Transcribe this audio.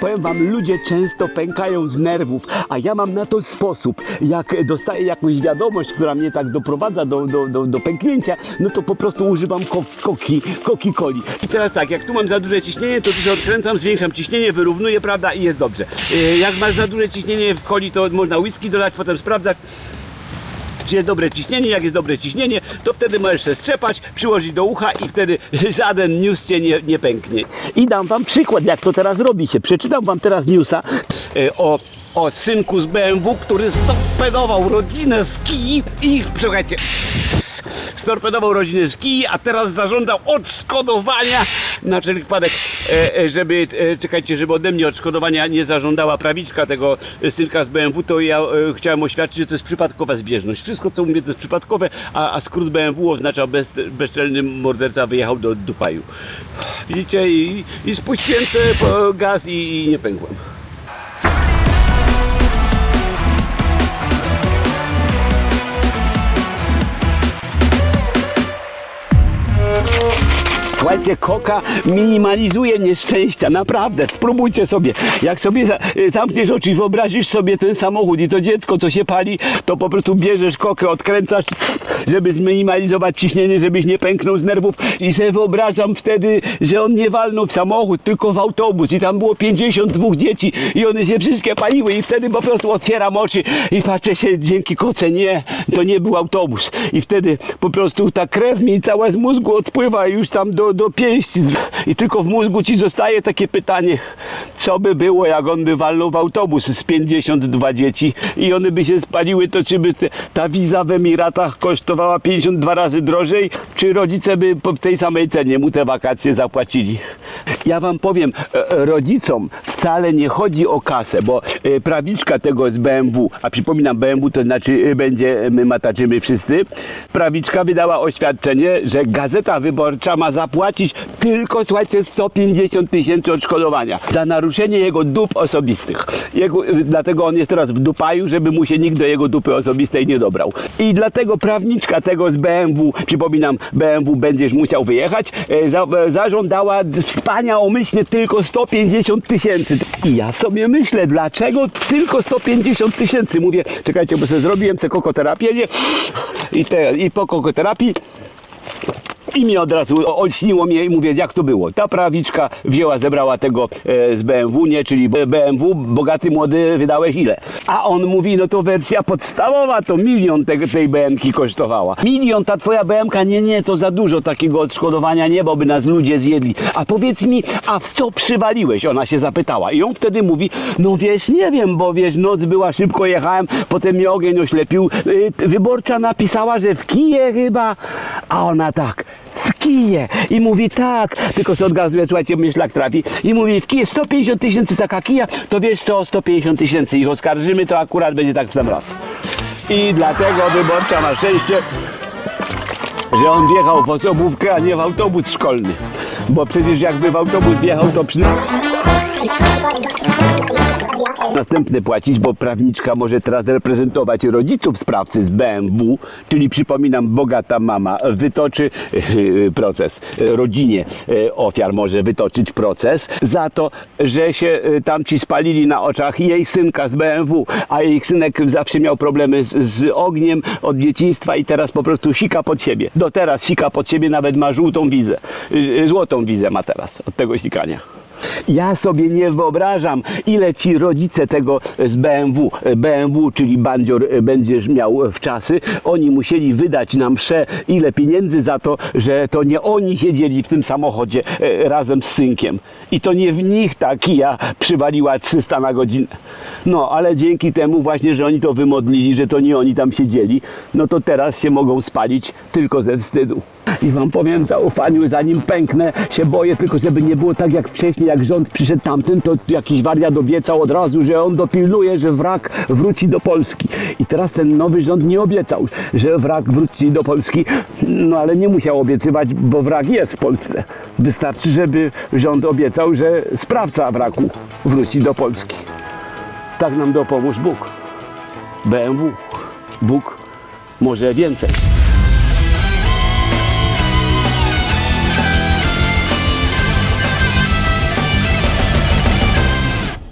Powiem wam, ludzie często pękają z nerwów, a ja mam na to sposób. Jak dostaję jakąś wiadomość, która mnie tak doprowadza do, do, do, do pęknięcia, no to po prostu używam ko koki, koki coli. I teraz tak, jak tu mam za duże ciśnienie, to tu się odkręcam, zwiększam ciśnienie, wyrównuję, prawda, i jest dobrze. Yy, Jak masz za duże ciśnienie w coli, to można whisky dodać, potem sprawdzać czy jest dobre ciśnienie. Jak jest dobre ciśnienie, to wtedy możesz się strzepać, przyłożyć do ucha i wtedy żaden news cię nie, nie pęknie. I dam wam przykład, jak to teraz robi się. Przeczytam wam teraz newsa e, o, o synku z BMW, który storpedował rodzinę z kij i słuchajcie, storpedował rodzinę z kij, a teraz zażądał odszkodowania na wszelki wypadek, żeby, e, czekajcie, żeby ode mnie odszkodowania nie zażądała prawiczka tego e, synka z BMW, to ja e, chciałem oświadczyć, że to jest przypadkowa zbieżność. Wszystko, co mówię, to jest przypadkowe, a, a skrót BMW oznacza bez, bezczelny morderca wyjechał do Dupaju. Widzicie, i, i spuściłem sobie gaz i, i nie pękłem. Słuchajcie, koka minimalizuje nieszczęścia, naprawdę, spróbujcie sobie. Jak sobie y, zamkniesz oczy i wyobrazisz sobie ten samochód i to dziecko, co się pali, to po prostu bierzesz kokę, odkręcasz, żeby zminimalizować ciśnienie, żebyś nie pęknął z nerwów i sobie wyobrażam wtedy, że on nie walnął w samochód, tylko w autobus i tam było 52 dzieci i one się wszystkie paliły i wtedy po prostu otwieram oczy i patrzę się dzięki koce, nie, to nie był autobus i wtedy po prostu ta krew mi cała z mózgu odpływa już tam do, do pięści i tylko w mózgu ci zostaje takie pytanie, co by było jak on by walnął w autobus z 52 dzieci i one by się spaliły, to czy by ta wiza w Emiratach kosztowała 52 razy drożej, czy rodzice by po tej samej cenie mu te wakacje zapłacili. Ja wam powiem, e, e, rodzicom wcale nie chodzi o kasę, bo e, prawiczka tego z BMW, a przypominam BMW to znaczy będzie my mataczymy wszyscy, prawiczka wydała oświadczenie, że Gazeta Wyborcza ma zapłacić tylko, słuchajcie, 150 tysięcy odszkodowania za naruszenie jego dup osobistych. Jego, dlatego on jest teraz w Dupaju, żeby mu się nikt do jego dupy osobistej nie dobrał. I dlatego prawniczka tego z BMW, przypominam, BMW będziesz musiał wyjechać, e, za, e, zażądała wspaniałomyślnie tylko 150 tysięcy. I ja sobie myślę, dlaczego tylko 150 tysięcy? Mówię, czekajcie, bo sobie zrobiłem sobie kokoterapię, nie? I, te, i po kokoterapii i mi od razu olśniło mnie i mówię, jak to było. Ta prawiczka wzięła, zebrała tego e, z BMW, nie? Czyli BMW, bogaty młody, wydałeś ile? A on mówi, no to wersja podstawowa to milion te, tej BMki kosztowała. Milion ta twoja BMK, nie, nie, to za dużo takiego odszkodowania nie, bo by nas ludzie zjedli. A powiedz mi, a w co przywaliłeś? Ona się zapytała. I on wtedy mówi, no wiesz, nie wiem, bo wiesz, noc była, szybko jechałem, potem mnie ogień oślepił. Y, wyborcza napisała, że w kije chyba, a ona tak, kije. I mówi tak, tylko się odgazuje, słuchajcie, myślak trafi. I mówi w kije 150 tysięcy taka kija, to wiesz co, 150 tysięcy ich oskarżymy, to akurat będzie tak w sam raz. I dlatego wyborcza ma szczęście, że on wjechał w osobówkę, a nie w autobus szkolny. Bo przecież jakby w autobus wjechał, to przynajmniej następne płacić, bo prawniczka może teraz reprezentować rodziców sprawcy z BMW, czyli przypominam, bogata mama wytoczy proces, rodzinie e, ofiar może wytoczyć proces za to, że się e, tam ci spalili na oczach jej synka z BMW, a jej synek zawsze miał problemy z, z ogniem od dzieciństwa i teraz po prostu sika pod siebie. Do teraz sika pod siebie, nawet ma żółtą wizę, e, złotą wizę ma teraz od tego sikania. Ja sobie nie wyobrażam, ile ci rodzice tego z BMW, BMW, czyli bandzior e, będziesz miał w czasy, oni musieli wydać na msze ile pieniędzy za to, że to nie oni siedzieli w tym samochodzie e, razem z synkiem. I to nie w nich ta kija przywaliła 300 na godzinę. No, ale dzięki temu właśnie, że oni to wymodlili, że to nie oni tam siedzieli, no to teraz się mogą spalić tylko ze wstydu. I wam powiem zaufaniu, zanim pęknę, się boję tylko, żeby nie było tak jak wcześniej, jak rząd przyszedł tamten, to jakiś wariat obiecał od razu, że on dopilnuje, że wrak wróci do Polski. I teraz ten nowy rząd nie obiecał, że wrak wróci do Polski, no ale nie musiał obiecywać, bo wrak jest w Polsce. Wystarczy, żeby rząd obiecał, że sprawca wraku wróci do Polski. Tak nam dopomóż Bóg. BMW. Bóg może więcej.